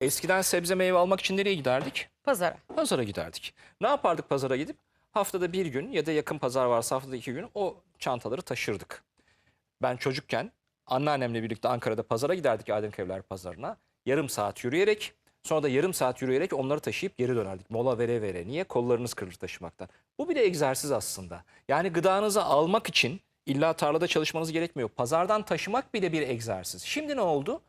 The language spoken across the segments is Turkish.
Eskiden sebze meyve almak için nereye giderdik? Pazara. Pazara giderdik. Ne yapardık pazara gidip? Haftada bir gün ya da yakın pazar varsa haftada iki gün o çantaları taşırdık. Ben çocukken anneannemle birlikte Ankara'da pazara giderdik Aydınköy Pazarı'na. Yarım saat yürüyerek sonra da yarım saat yürüyerek onları taşıyıp geri dönerdik. Mola vere vere. Niye? Kollarınız kırılır taşımaktan. Bu bile egzersiz aslında. Yani gıdanızı almak için illa tarlada çalışmanız gerekmiyor. Pazardan taşımak bile bir egzersiz. Şimdi ne oldu?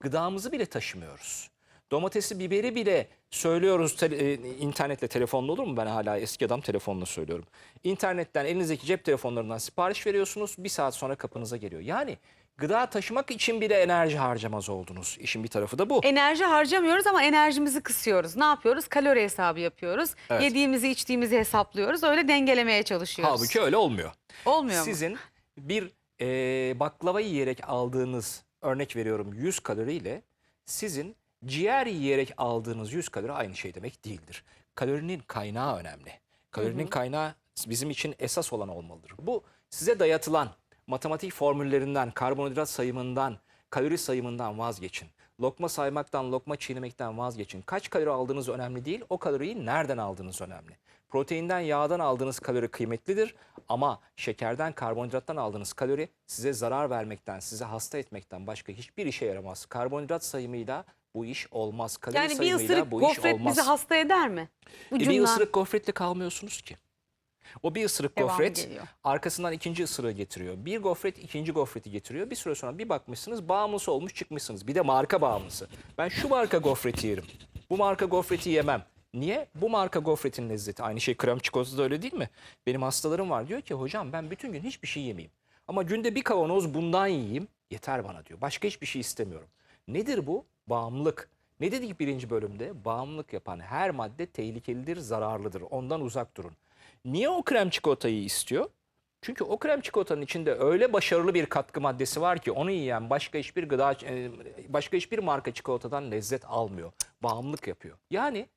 Gıdamızı bile taşımıyoruz. Domatesi, biberi bile söylüyoruz tele- e, internetle, telefonla olur mu? Ben hala eski adam telefonla söylüyorum. İnternetten elinizdeki cep telefonlarından sipariş veriyorsunuz. Bir saat sonra kapınıza geliyor. Yani gıda taşımak için bile enerji harcamaz oldunuz. İşin bir tarafı da bu. Enerji harcamıyoruz ama enerjimizi kısıyoruz. Ne yapıyoruz? Kalori hesabı yapıyoruz. Evet. Yediğimizi içtiğimizi hesaplıyoruz. Öyle dengelemeye çalışıyoruz. Halbuki öyle olmuyor. Olmuyor mu? Sizin bir e, baklava yiyerek aldığınız örnek veriyorum 100 kaloriyle sizin ciğer yiyerek aldığınız 100 kalori aynı şey demek değildir. Kalorinin kaynağı önemli. Kalorinin kaynağı bizim için esas olan olmalıdır. Bu size dayatılan matematik formüllerinden, karbonhidrat sayımından, kalori sayımından vazgeçin. Lokma saymaktan, lokma çiğnemekten vazgeçin. Kaç kalori aldığınız önemli değil, o kaloriyi nereden aldığınız önemli. Proteinden, yağdan aldığınız kalori kıymetlidir ama şekerden, karbonhidrattan aldığınız kalori size zarar vermekten, size hasta etmekten başka hiçbir işe yaramaz. Karbonhidrat sayımıyla bu iş olmaz. Kalori yani bir ısırık bu iş gofret olmaz. bizi hasta eder mi? E bir Ucundan ısırık gofretle kalmıyorsunuz ki. O bir ısırık devamı gofret geliyor. arkasından ikinci ısırığı getiriyor. Bir gofret ikinci gofreti getiriyor. Bir süre sonra bir bakmışsınız bağımlısı olmuş çıkmışsınız. Bir de marka bağımlısı. Ben şu marka gofreti yerim. Bu marka gofreti yemem. Niye? Bu marka gofretin lezzeti. Aynı şey krem çikolatası da öyle değil mi? Benim hastalarım var diyor ki hocam ben bütün gün hiçbir şey yemeyeyim. Ama günde bir kavanoz bundan yiyeyim yeter bana diyor. Başka hiçbir şey istemiyorum. Nedir bu? Bağımlılık. Ne dedik birinci bölümde? Bağımlılık yapan her madde tehlikelidir, zararlıdır. Ondan uzak durun. Niye o krem çikolatayı istiyor? Çünkü o krem çikolatanın içinde öyle başarılı bir katkı maddesi var ki onu yiyen başka hiçbir gıda e, başka hiçbir marka çikolatadan lezzet almıyor. Bağımlılık yapıyor. Yani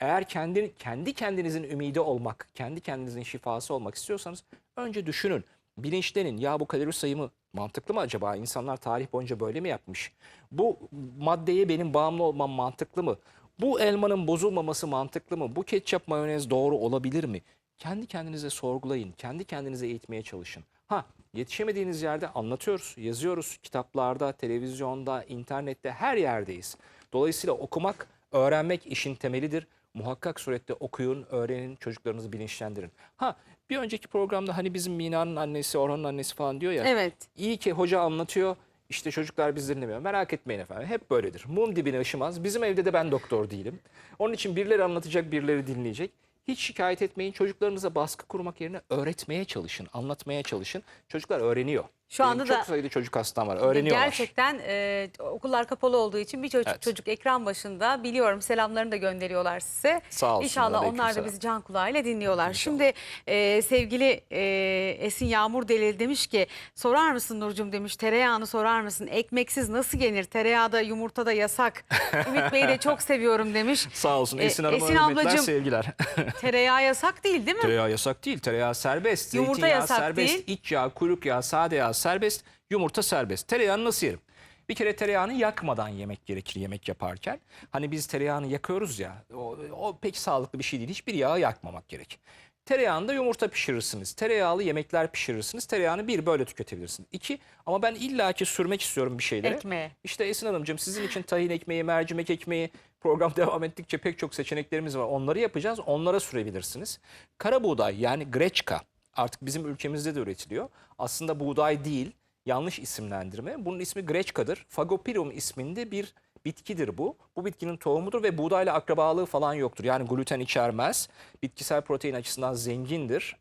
eğer kendi kendi kendinizin ümidi olmak, kendi kendinizin şifası olmak istiyorsanız önce düşünün. Bilinçlenin ya bu kalori sayımı mantıklı mı acaba? İnsanlar tarih boyunca böyle mi yapmış? Bu maddeye benim bağımlı olmam mantıklı mı? Bu elmanın bozulmaması mantıklı mı? Bu ketçap mayonez doğru olabilir mi? Kendi kendinize sorgulayın. Kendi kendinize eğitmeye çalışın. Ha yetişemediğiniz yerde anlatıyoruz, yazıyoruz. Kitaplarda, televizyonda, internette her yerdeyiz. Dolayısıyla okumak, öğrenmek işin temelidir. Muhakkak surette okuyun, öğrenin, çocuklarınızı bilinçlendirin. Ha bir önceki programda hani bizim Mina'nın annesi, Orhan'ın annesi falan diyor ya. Evet. İyi ki hoca anlatıyor. İşte çocuklar biz dinlemiyor. Merak etmeyin efendim. Hep böyledir. Mum dibine ışımaz. Bizim evde de ben doktor değilim. Onun için birileri anlatacak, birileri dinleyecek. Hiç şikayet etmeyin. Çocuklarınıza baskı kurmak yerine öğretmeye çalışın, anlatmaya çalışın. Çocuklar öğreniyor. Şu Benim anda çok da- sayıda çocuk hastam var. Öğreniyorlar. Gerçekten e, okullar kapalı olduğu için bir çocuk Evet. çocuk ekran başında biliyorum selamlarını da gönderiyorlar size. Sağ olsunlar, İnşallah onlar da bizi can kulağıyla dinliyorlar. İnşallah. Şimdi e, sevgili e, Esin Yağmur Delil demiş ki sorar mısın Nurcum demiş tereyağını sorar mısın? Ekmeksiz nasıl yenir? Tereyağı da yumurta da yasak. Ümit Bey'i de çok seviyorum demiş. Sağ olsun. E, Esin Hanım'a Esin ablacığım- sevgiler. Tereyağı yasak değil değil mi? Tereyağı yasak değil. Tereyağı serbest. Yumurta Zeytinyağı yasak serbest. değil. İç yağ, kuyruk yağı, sade yağ serbest. Yumurta serbest. Tereyağını nasıl yerim? Bir kere tereyağını yakmadan yemek gerekir yemek yaparken. Hani biz tereyağını yakıyoruz ya o, o pek sağlıklı bir şey değil. Hiçbir yağı yakmamak gerek. Tereyağında yumurta pişirirsiniz. Tereyağlı yemekler pişirirsiniz. Tereyağını bir böyle tüketebilirsiniz. İki ama ben illaki sürmek istiyorum bir şeylere. Ekmeğe. İşte Esin Hanımcığım sizin için tahin ekmeği, mercimek ekmeği program devam ettikçe pek çok seçeneklerimiz var. Onları yapacağız. Onlara sürebilirsiniz. Kara buğday yani greçka artık bizim ülkemizde de üretiliyor. Aslında buğday değil. Yanlış isimlendirme. Bunun ismi greçkadır. Fagopirum isminde bir bitkidir bu. Bu bitkinin tohumudur ve buğdayla akrabalığı falan yoktur. Yani gluten içermez. Bitkisel protein açısından zengindir.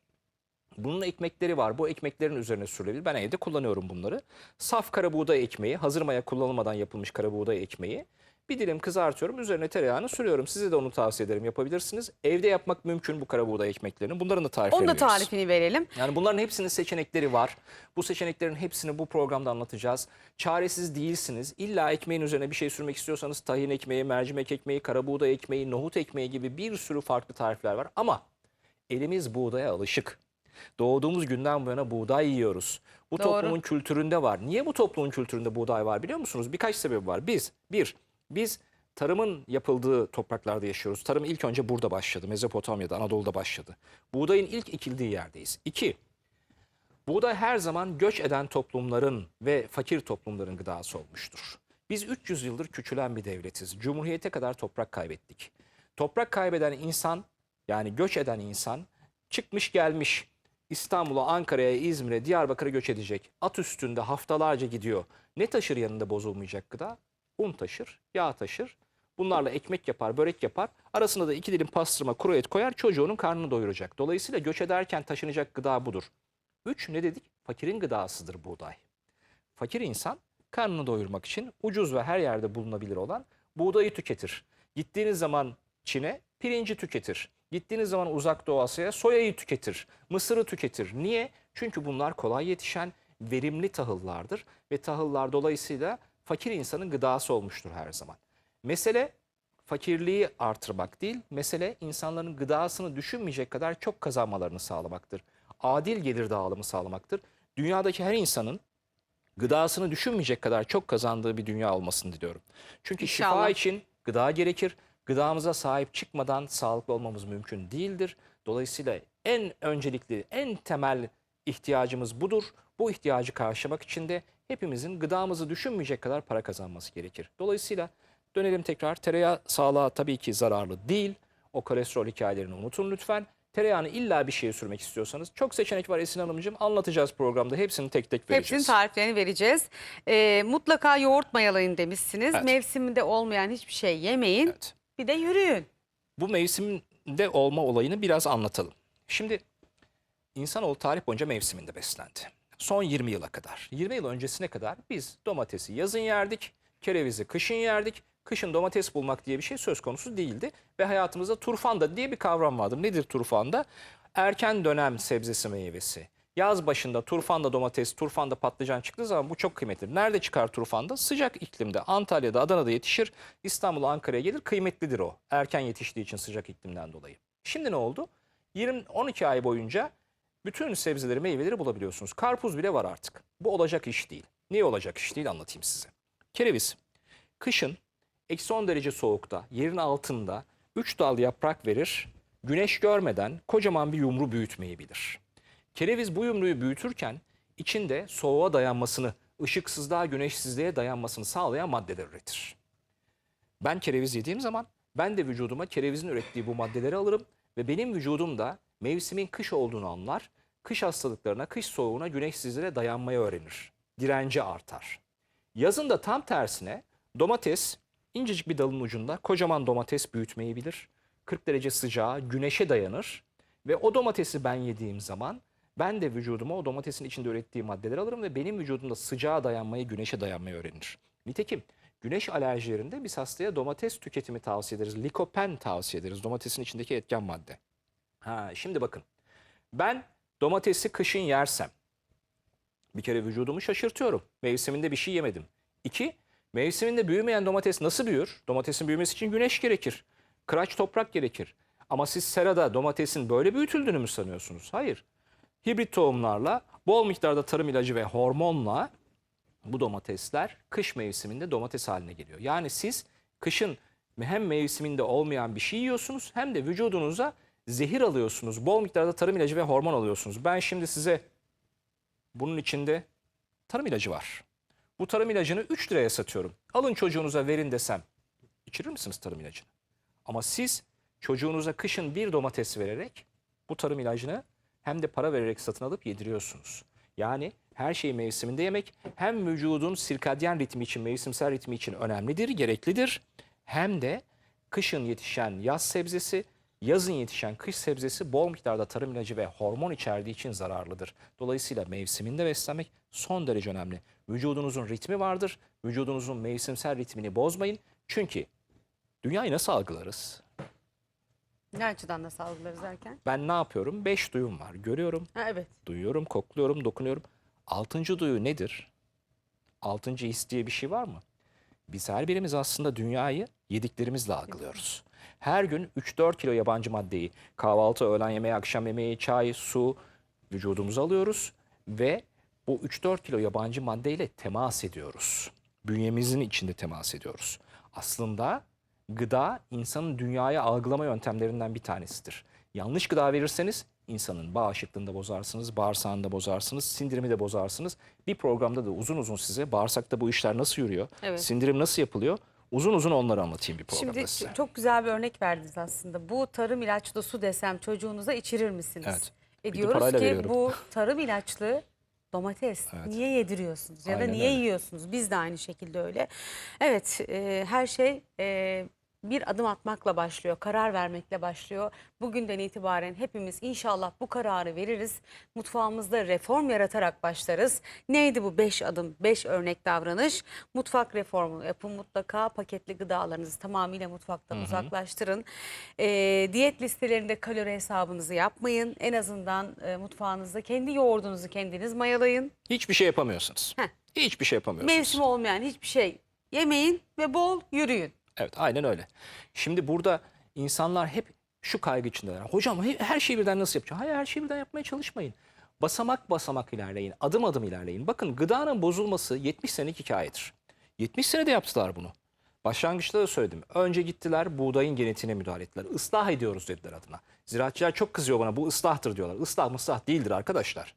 Bunun ekmekleri var. Bu ekmeklerin üzerine sürülebilir. Ben evde kullanıyorum bunları. Saf kara buğday ekmeği, hazır maya kullanılmadan yapılmış kara buğday ekmeği. Bir dilim kızartıyorum, üzerine tereyağını sürüyorum. Size de onu tavsiye ederim, yapabilirsiniz. Evde yapmak mümkün bu kara buğday ekmeklerini. Bunların da tariflerini Onun da veririz. tarifini verelim. Yani bunların hepsinin seçenekleri var. Bu seçeneklerin hepsini bu programda anlatacağız. Çaresiz değilsiniz. İlla ekmeğin üzerine bir şey sürmek istiyorsanız tahin ekmeği, mercimek ekmeği, kara buğday ekmeği, nohut ekmeği gibi bir sürü farklı tarifler var. Ama elimiz buğdaya alışık. Doğduğumuz günden bu yana buğday yiyoruz. Bu Doğru. toplumun kültüründe var. Niye bu toplumun kültüründe buğday var biliyor musunuz? Birkaç sebebi var. Biz, bir, biz tarımın yapıldığı topraklarda yaşıyoruz. Tarım ilk önce burada başladı. Mezopotamya'da, Anadolu'da başladı. Buğdayın ilk ekildiği yerdeyiz. İki, buğday her zaman göç eden toplumların ve fakir toplumların gıdası olmuştur. Biz 300 yıldır küçülen bir devletiz. Cumhuriyete kadar toprak kaybettik. Toprak kaybeden insan, yani göç eden insan çıkmış gelmiş. İstanbul'a, Ankara'ya, İzmir'e, Diyarbakır'a göç edecek. At üstünde haftalarca gidiyor. Ne taşır yanında bozulmayacak gıda? Un taşır, yağ taşır. Bunlarla ekmek yapar, börek yapar. Arasına da iki dilim pastırma, kuru et koyar. Çocuğunun karnını doyuracak. Dolayısıyla göç ederken taşınacak gıda budur. Üç ne dedik? Fakirin gıdasıdır buğday. Fakir insan karnını doyurmak için ucuz ve her yerde bulunabilir olan buğdayı tüketir. Gittiğiniz zaman Çin'e pirinci tüketir. Gittiğiniz zaman uzak doğu Asya'ya soyayı tüketir. Mısırı tüketir. Niye? Çünkü bunlar kolay yetişen verimli tahıllardır ve tahıllar dolayısıyla fakir insanın gıdası olmuştur her zaman. Mesele fakirliği artırmak değil, mesele insanların gıdasını düşünmeyecek kadar çok kazanmalarını sağlamaktır. Adil gelir dağılımı sağlamaktır. Dünyadaki her insanın gıdasını düşünmeyecek kadar çok kazandığı bir dünya olmasını diliyorum. Çünkü şifa İnşallah. için gıda gerekir. Gıdamıza sahip çıkmadan sağlıklı olmamız mümkün değildir. Dolayısıyla en öncelikli, en temel ihtiyacımız budur. Bu ihtiyacı karşılamak için de hepimizin gıdamızı düşünmeyecek kadar para kazanması gerekir. Dolayısıyla dönelim tekrar tereyağı sağlığa tabii ki zararlı değil. O kolesterol hikayelerini unutun lütfen. Tereyağını illa bir şeye sürmek istiyorsanız çok seçenek var Esin Hanımcığım. Anlatacağız programda. Hepsini tek tek vereceğiz. Hepsinin tariflerini vereceğiz. Ee, mutlaka yoğurt mayalayın demişsiniz. Evet. Mevsiminde olmayan hiçbir şey yemeyin. Evet. Bir de yürüyün. bu mevsimde olma olayını biraz anlatalım. Şimdi insanoğlu tarih boyunca mevsiminde beslendi. Son 20 yıla kadar. 20 yıl öncesine kadar biz domatesi yazın yerdik, kerevizi kışın yerdik. Kışın domates bulmak diye bir şey söz konusu değildi. Ve hayatımızda turfanda diye bir kavram vardır. Nedir turfanda? Erken dönem sebzesi meyvesi. Yaz başında turfanda domates, turfanda patlıcan çıktığı zaman bu çok kıymetli. Nerede çıkar turfanda? Sıcak iklimde. Antalya'da, Adana'da yetişir. İstanbul'a, Ankara'ya gelir. Kıymetlidir o. Erken yetiştiği için sıcak iklimden dolayı. Şimdi ne oldu? 20 12 ay boyunca bütün sebzeleri, meyveleri bulabiliyorsunuz. Karpuz bile var artık. Bu olacak iş değil. Niye olacak iş değil anlatayım size. Kereviz. Kışın eksi 10 derece soğukta, yerin altında 3 dal yaprak verir. Güneş görmeden kocaman bir yumru büyütmeyebilir. Kereviz bu yumruyu büyütürken içinde soğuğa dayanmasını, ışıksızlığa, güneşsizliğe dayanmasını sağlayan maddeler üretir. Ben kereviz yediğim zaman ben de vücuduma kerevizin ürettiği bu maddeleri alırım ve benim vücudum da mevsimin kış olduğunu anlar. Kış hastalıklarına, kış soğuğuna, güneşsizliğe dayanmayı öğrenir. Direnci artar. Yazın da tam tersine domates incecik bir dalın ucunda kocaman domates büyütmeyi bilir. 40 derece sıcağa, güneşe dayanır ve o domatesi ben yediğim zaman ben de vücuduma o domatesin içinde ürettiği maddeleri alırım ve benim vücudumda sıcağa dayanmayı, güneşe dayanmayı öğrenir. Nitekim güneş alerjilerinde biz hastaya domates tüketimi tavsiye ederiz. Likopen tavsiye ederiz. Domatesin içindeki etken madde. Ha, şimdi bakın. Ben domatesi kışın yersem bir kere vücudumu şaşırtıyorum. Mevsiminde bir şey yemedim. İki, mevsiminde büyümeyen domates nasıl büyür? Domatesin büyümesi için güneş gerekir. Kıraç toprak gerekir. Ama siz serada domatesin böyle büyütüldüğünü mü sanıyorsunuz? Hayır. Hibrit tohumlarla, bol miktarda tarım ilacı ve hormonla bu domatesler kış mevsiminde domates haline geliyor. Yani siz kışın hem mevsiminde olmayan bir şey yiyorsunuz hem de vücudunuza zehir alıyorsunuz. Bol miktarda tarım ilacı ve hormon alıyorsunuz. Ben şimdi size bunun içinde tarım ilacı var. Bu tarım ilacını 3 liraya satıyorum. Alın çocuğunuza verin desem içirir misiniz tarım ilacını? Ama siz çocuğunuza kışın bir domates vererek bu tarım ilacını hem de para vererek satın alıp yediriyorsunuz. Yani her şeyi mevsiminde yemek hem vücudun sirkadyen ritmi için, mevsimsel ritmi için önemlidir, gereklidir. Hem de kışın yetişen yaz sebzesi, yazın yetişen kış sebzesi bol miktarda tarım ilacı ve hormon içerdiği için zararlıdır. Dolayısıyla mevsiminde beslenmek son derece önemli. Vücudunuzun ritmi vardır. Vücudunuzun mevsimsel ritmini bozmayın. Çünkü dünyayı nasıl algılarız? Ne açıdan da sağlıklarız derken? Ben ne yapıyorum? Beş duyum var. Görüyorum, Ha, evet. duyuyorum, kokluyorum, dokunuyorum. Altıncı duyu nedir? Altıncı his diye bir şey var mı? Biz her birimiz aslında dünyayı yediklerimizle algılıyoruz. Her gün 3-4 kilo yabancı maddeyi kahvaltı, öğlen yemeği, akşam yemeği, çay, su vücudumuza alıyoruz ve bu 3-4 kilo yabancı maddeyle temas ediyoruz. Bünyemizin içinde temas ediyoruz. Aslında Gıda insanın dünyayı algılama yöntemlerinden bir tanesidir. Yanlış gıda verirseniz insanın bağışıklığını da bozarsınız, bağırsağını da bozarsınız, sindirimi de bozarsınız. Bir programda da uzun uzun size bağırsakta bu işler nasıl yürüyor, Evet. sindirim nasıl yapılıyor uzun uzun onları anlatayım bir programda Şimdi size. çok güzel bir örnek verdiniz aslında. Bu tarım ilaçlı su desem çocuğunuza içirir misiniz? Evet. E de diyoruz parayla ki veriyorum. bu tarım ilaçlı domates Evet. niye yediriyorsunuz ya da Aynen niye öyle. yiyorsunuz? Biz de aynı şekilde öyle. Evet e, her şey e, bir adım atmakla başlıyor, karar vermekle başlıyor. Bugünden itibaren hepimiz inşallah bu kararı veririz. Mutfağımızda reform yaratarak başlarız. Neydi bu beş adım, beş örnek davranış? Mutfak reformu yapın mutlaka. Paketli gıdalarınızı tamamıyla mutfaktan uzaklaştırın. Ee, diyet listelerinde kalori hesabınızı yapmayın. En azından e, mutfağınızda kendi yoğurdunuzu kendiniz mayalayın. Hiçbir şey yapamıyorsunuz. Heh. Hiçbir şey yapamıyorsunuz. Mevsimi olmayan hiçbir şey yemeyin ve bol yürüyün. Evet aynen öyle. Şimdi burada insanlar hep şu kaygı içindeler. Hocam he- her şeyi birden nasıl yapacağım? Hayır her şeyi birden yapmaya çalışmayın. Basamak basamak ilerleyin. Adım adım ilerleyin. Bakın gıdanın bozulması 70 senelik hikayedir. 70 senede yaptılar bunu. Başlangıçta da söyledim. Önce gittiler buğdayın genetiğine müdahale ettiler. Islah ediyoruz dediler adına. Ziraatçılar çok kızıyor bana bu ıslahtır diyorlar. Islah mıslah değildir arkadaşlar.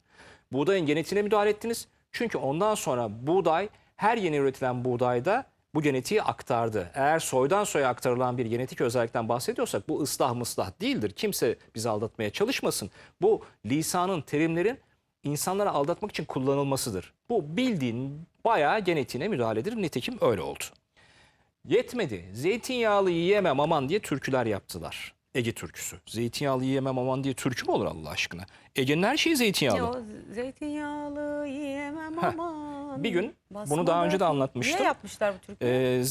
Buğdayın genetiğine müdahale ettiniz. Çünkü ondan sonra buğday her yeni üretilen buğdayda bu genetiği aktardı. Eğer soydan soya aktarılan bir genetik özellikten bahsediyorsak bu ıslah mıslah değildir. Kimse bizi aldatmaya çalışmasın. Bu lisanın, terimlerin insanları aldatmak için kullanılmasıdır. Bu bildiğin bayağı genetiğine müdahaledir. Nitekim öyle oldu. Yetmedi. Zeytinyağlı yiyemem aman diye türküler yaptılar. Ege türküsü. Zeytinyağlı yiyemem aman diye türkü mü olur Allah aşkına? Ege'nin her şeyi zeytinyağlı. O zeytinyağlı yiyemem Heh, aman. bir gün basmadan- bunu daha önce de anlatmıştım. Niye yapmışlar bu türküyü? Ee,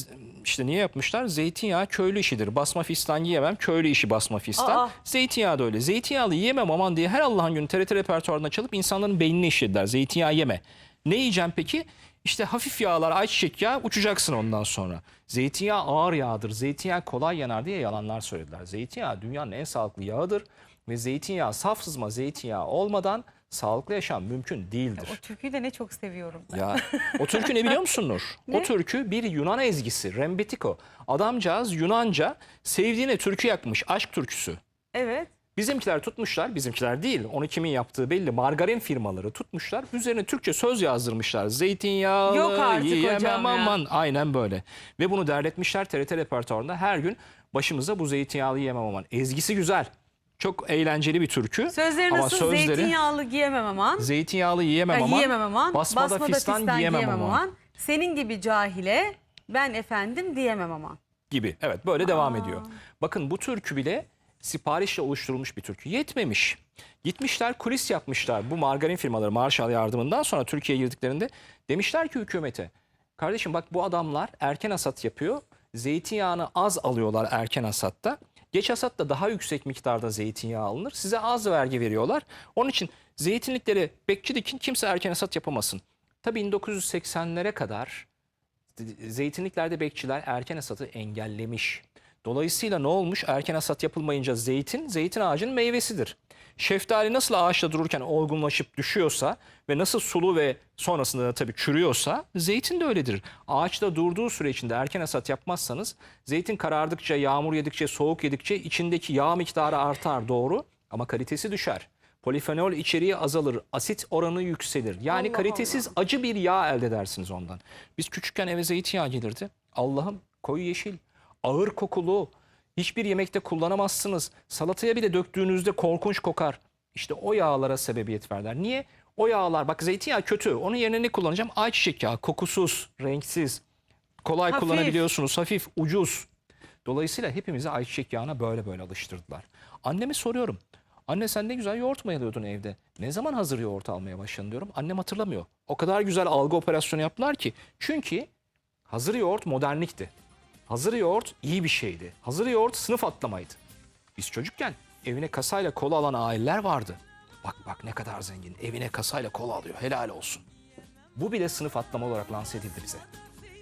işte niye yapmışlar? Zeytinyağı köylü işidir. Basma fistan yiyemem. Köylü işi basma fistan. Aa. Zeytinyağı da öyle. Zeytinyağlı yiyemem aman diye her Allah'ın günü TRT repertuarına çalıp insanların beynini işlediler. Zeytinyağı yeme. Ne yiyeceğim peki? İşte hafif yağlar, ayçiçek yağı uçacaksın ondan sonra. Zeytinyağı ağır yağdır. Zeytinyağı kolay yanar diye yalanlar söylediler. Zeytinyağı dünyanın en sağlıklı yağıdır. Ve zeytinyağı, saf sızma zeytinyağı olmadan sağlıklı yaşam mümkün değildir. O türküyü de ne çok seviyorum. Ya o türkü ne biliyor musun Nur? Ne? O türkü bir Yunan ezgisi, Rembetiko. Adamcağız Yunanca sevdiğine türkü yakmış, aşk türküsü. Evet. Bizimkiler tutmuşlar, bizimkiler değil, onu kimin yaptığı belli. Margarin firmaları tutmuşlar, üzerine Türkçe söz yazdırmışlar. Zeytinyağlı Yok artık yiyemem hocam ya. aman. Aynen böyle. Ve bunu derletmişler TRT repertuarında her gün başımıza bu zeytinyağlı yiyemem aman. Ezgisi güzel. Çok eğlenceli bir türkü. Sözleri Ama nasıl? sözleri- Zeytinyağlı giyemem aman. Zeytinyağlı yiyemem aman. yiyemem aman. Basmada, fistan, giyemem, aman. Senin gibi cahile ben efendim diyemem aman. gibi. Evet böyle devam ediyor. Bakın bu türkü bile siparişle oluşturulmuş bir türkü. Yetmemiş. Gitmişler kulis yapmışlar bu margarin firmaları Marshall yardımından sonra Türkiye'ye girdiklerinde demişler ki hükümete kardeşim bak bu adamlar erken hasat yapıyor. Zeytinyağını az alıyorlar erken hasatta. Geç hasatta daha yüksek miktarda zeytinyağı alınır. Size az vergi veriyorlar. Onun için zeytinlikleri bekçi dikin kimse erken hasat yapamasın. Tabii 1980'lere kadar zeytinliklerde bekçiler erken hasatı engellemiş. Dolayısıyla ne olmuş? Erken hasat yapılmayınca zeytin, zeytin ağacının meyvesidir. Şeftali nasıl ağaçta dururken olgunlaşıp düşüyorsa ve nasıl sulu ve sonrasında da tabii çürüyorsa zeytin de öyledir. Ağaçta durduğu süre içinde erken hasat yapmazsanız zeytin karardıkça, yağmur yedikçe, soğuk yedikçe içindeki yağ miktarı artar doğru ama kalitesi düşer. Polifenol içeriği azalır, asit oranı yükselir. Yani Allah kalitesiz acı bir yağ elde edersiniz ondan. Biz küçükken eve zeytinyağı gelirdi. Allah'ım koyu yeşil, ağır kokulu, hiçbir yemekte kullanamazsınız. Salataya bile döktüğünüzde korkunç kokar. İşte o yağlara sebebiyet verler. Niye? O yağlar bak zeytinyağı kötü. Onun yerine ne kullanacağım? Ayçiçek yağı, kokusuz, renksiz, kolay Hafif. kullanabiliyorsunuz, hafif, ucuz. Dolayısıyla hepimizi ayçiçek yağına böyle böyle alıştırdılar. Anneme soruyorum. Anne sen ne güzel yoğurt mayalıyordun evde. Ne zaman hazır yoğurt almaya başladın diyorum. Annem hatırlamıyor. O kadar güzel algı operasyonu yaptılar ki. Çünkü hazır yoğurt modernlikti. Hazır yoğurt iyi bir şeydi. Hazır yoğurt sınıf atlamaydı. Biz çocukken evine kasayla kola alan aileler vardı. Bak bak ne kadar zengin. Evine kasayla kola alıyor. Helal olsun. Bu bile sınıf atlama olarak lanse edildi bize.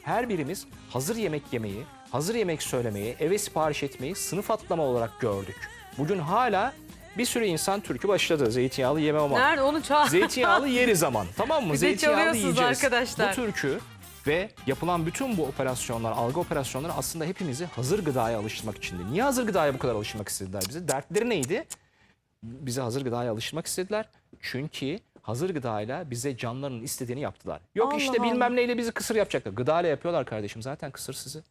Her birimiz hazır yemek yemeyi, hazır yemek söylemeyi, eve sipariş etmeyi sınıf atlama olarak gördük. Bugün hala bir sürü insan türkü başladı. Zeytinyağlı yemem ama. Nerede onu çağır. Zeytinyağlı yeri zaman. Tamam mı? Bir de Zeytinyağlı çalıyorsunuz yiyeceğiz. arkadaşlar. Bu türkü Ve yapılan bütün bu operasyonlar, algı operasyonları aslında hepimizi hazır gıdaya alıştırmak içindi. Niye hazır gıdaya bu kadar alıştırmak istediler bize? Dertleri neydi? Bize hazır gıdaya alıştırmak istediler. Çünkü hazır gıdayla bize canlarının istediğini yaptılar. Yok Allah işte Allah. bilmem neyle bizi kısır yapacaklar. Gıdayla yapıyorlar kardeşim zaten kısır sizi.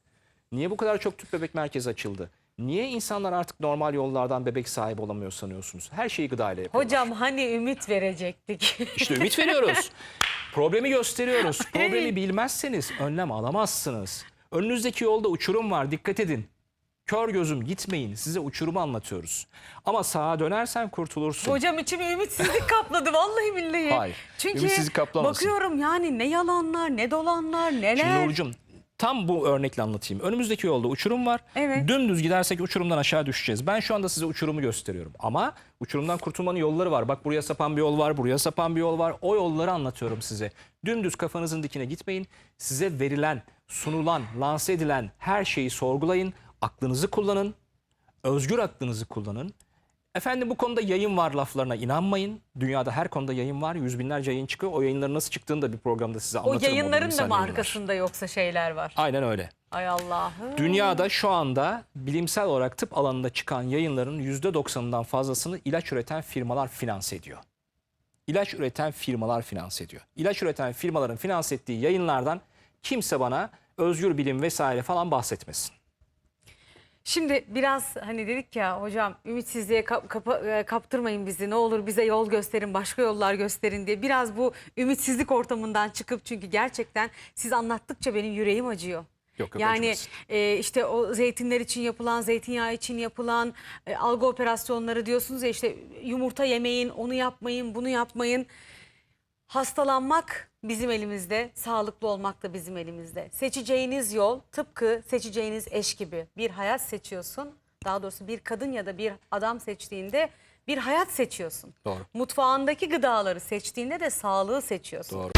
Niye bu kadar çok tüp bebek merkezi açıldı? Niye insanlar artık normal yollardan bebek sahibi olamıyor sanıyorsunuz? Her şeyi gıdayla yapıyorlar. Hocam hani ümit verecektik. İşte ümit veriyoruz. Problemi gösteriyoruz. Problemi bilmezseniz önlem alamazsınız. Önünüzdeki yolda uçurum var dikkat edin. Kör gözüm gitmeyin size uçurumu anlatıyoruz. Ama sağa dönersen kurtulursun. Hocam içimi ümitsizlik kapladı vallahi billahi. Hayır, Çünkü ümitsizlik kaplamasın. bakıyorum yani ne yalanlar ne dolanlar Şimdi neler. Nurcuğum tam bu örnekle anlatayım. Önümüzdeki yolda uçurum var. Evet. Dümdüz gidersek uçurumdan aşağı düşeceğiz. Ben şu anda size uçurumu gösteriyorum. Ama uçurumdan kurtulmanın yolları var. Bak buraya sapan bir yol var, buraya sapan bir yol var. O yolları anlatıyorum size. Dümdüz kafanızın dikine gitmeyin. Size verilen, sunulan, lanse edilen her şeyi sorgulayın. Aklınızı kullanın. Özgür aklınızı kullanın. Efendim bu konuda yayın var laflarına inanmayın. Dünyada her konuda yayın var. Yüz binlerce yayın çıkıyor. O yayınların nasıl çıktığını da bir programda size o anlatırım. yayınların da mı arkasında yoksa şeyler var? Aynen öyle. Ay Allah'ım. Dünyada şu anda bilimsel olarak tıp alanında çıkan yayınların %90'ından fazlasını ilaç üreten firmalar finanse ediyor. İlaç üreten firmalar finanse ediyor. İlaç üreten firmaların finanse ettiği yayınlardan kimse bana özgür bilim vesaire falan bahsetmesin. Şimdi biraz hani dedik ya hocam ümitsizliğe kap- kapa- e, kaptırmayın bizi ne olur bize yol gösterin başka yollar gösterin diye biraz bu ümitsizlik ortamından çıkıp çünkü gerçekten siz anlattıkça benim yüreğim acıyor. Yok, yok, yani e, işte o zeytinler için yapılan, zeytinyağı için yapılan e, algı operasyonları diyorsunuz ya işte yumurta yemeyin, onu yapmayın, bunu yapmayın. Hastalanmak bizim elimizde, sağlıklı olmak da bizim elimizde. Seçeceğiniz yol tıpkı seçeceğiniz eş gibi. Bir hayat seçiyorsun. Daha doğrusu bir kadın ya da bir adam seçtiğinde bir hayat seçiyorsun. Doğru. Mutfağındaki gıdaları seçtiğinde de sağlığı seçiyorsun. Doğru.